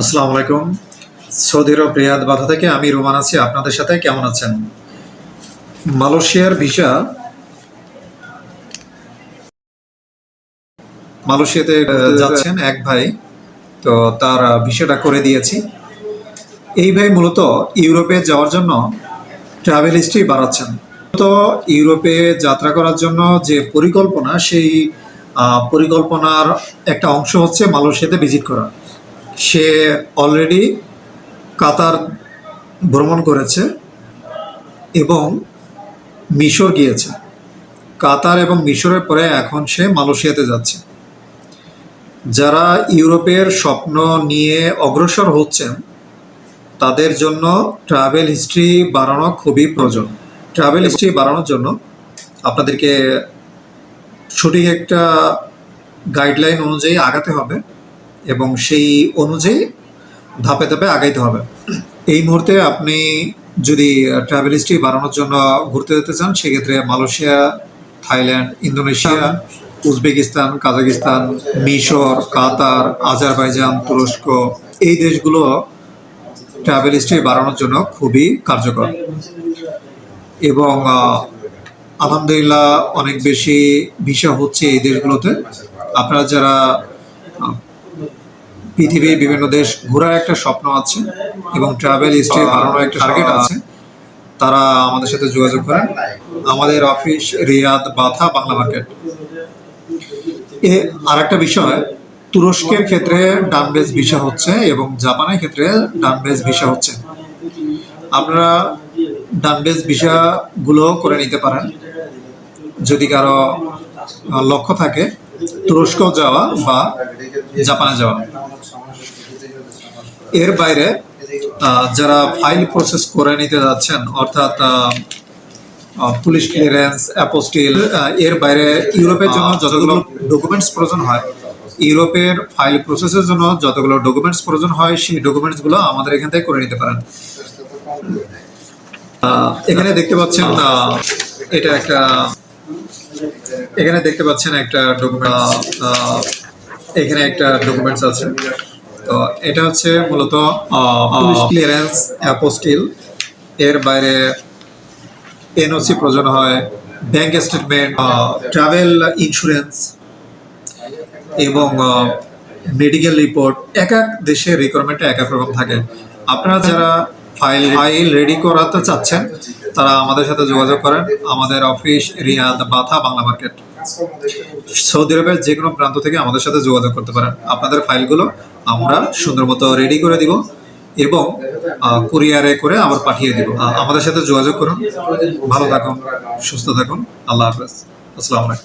আসসালামু আলাইকুম। সৌদি আরব রিয়াদ বাধা থেকে আমি রোমান আছি। আপনাদের সাথে কেমন আছেন? মালয়েশিয়ার ভিসা মালয়েশিয়াতে যাচ্ছেন এক ভাই। তো তার ভিসাটা করে দিয়েছি। এই ভাই মূলত ইউরোপে যাওয়ার জন্য ট্রাভেল হিস্ট্রি বাড়াচ্ছেন। তো ইউরোপে যাত্রা করার জন্য যে পরিকল্পনা, সেই পরিকল্পনার একটা অংশ হচ্ছে মালয়েশিয়াতে ভিজিট করা। সে অলরেডি কাতার ভ্রমণ করেছে এবং মিশর গিয়েছে। কাতার এবং মিশরের পরে এখন সে মালয়েশিয়াতে যাচ্ছে। যারা ইউরোপের স্বপ্ন নিয়ে অগ্রসর হচ্ছেন, তাদের জন্য ট্রাভেল হিস্ট্রি বাড়ানো খুবই প্রয়োজন। ট্রাভেল হিস্ট্রি বাড়ানোর জন্য আপনাদেরকে সঠিক একটা গাইডলাইন অনুযায়ী আগাতে হবে। এবং সেই অনুযায়ী ধাপে ধাপে আগাইতে হবে। এই মুহূর্তে আপনি যদি ট্রাভেল হিস্ট্রি বাড়ানোর জন্য ঘুরতে যেতে চান, সেক্ষেত্রে Malaysia, Thailand, Indonesia, Uzbekistan, Kazakhstan, মিশর, কাতার, আজারবাইজান, তুরস্ক, এই দেশগুলো ট্রাভেল হিস্ট্রি বাড়ানোর জন্য খুবই কার্যকর। এবং আলহামদুলিল্লাহ অনেক বেশি ভিসা হচ্ছে এই দেশগুলোতে। আপনারা যারা পৃথিবীর বিভিন্ন দেশ ঘোরার একটা স্বপ্ন আছে এবং ট্রাভেল হিস্ট্রি বানানোর একটা টার্গেট আছে। তারা আমাদের সাথে যোগাযোগ করেন। আমাদের office Riyadh Batha Bangla market এ আর একটা বিষয় তুরস্কের ক্ষেত্রে ডানবেজ ভিসা হচ্ছে এবং জাপানের ক্ষেত্রে ডানবেজ ভিসা হচ্ছে। আপনারা ডানবেজ ভিসাগুলো করে নিতে পারেন। যদি কারও লক্ষ্য থাকে তুরস্ক যাওয়া বা জাপানে যাওয়া। এর বাইরে যারা ফাইল প্রসেস করে নিতে যাচ্ছেন অর্থাৎ পুলিশ ক্লিয়ারেন্স অ্যাপোস্টিল এর বাইরে ইউরোপের জন্য যতগুলো ডকুমেন্টস প্রয়োজন হয় ইউরোপের ফাইল প্রসেসের জন্য যতগুলো ডকুমেন্টস প্রয়োজন হয় সেই ডকুমেন্টসগুলো আমাদের এখান থেকে করে নিতে পারেন। আহ, এখানে দেখতে পাচ্ছেন এটা একটা এখানে দেখতে পাচ্ছেন একটা ডকুমেন্ট এখানে একটা ডকুমেন্টস আছে। তো এটা হচ্ছে মূলত ক্লিয়ারেন্স অ্যাপোস্টিল এর বাইরে এনওসি প্রয়োজন হয় ব্যাংক স্টেটমেন্ট ট্রাভেল ইন্স্যুরেন্স এবং মেডিকেল রিপোর্ট এক এক দেশের রিকোয়ারমেন্ট এক এক রকম থাকে। আপনারা যারা ফাইল ফাইল রেডি করাতে চাচ্ছেন, তারা আমাদের সাথে যোগাযোগ করেন। আমাদের office Riyadh Batha, Bangla market Saudi আরবের যে কোনো প্রান্ত থেকে আমাদের সাথে যোগাযোগ করতে পারেন। আপনাদের ফাইলগুলো আমরা সুন্দর মতো রেডি করে দিব এবং কুরিয়ারে করে আবার পাঠিয়ে দিব। আমাদের সাথে যোগাযোগ করুন। ভালো থাকুন, সুস্থ থাকুন। আল্লাহ হাফেজ। আসসালামু আলাইকুম।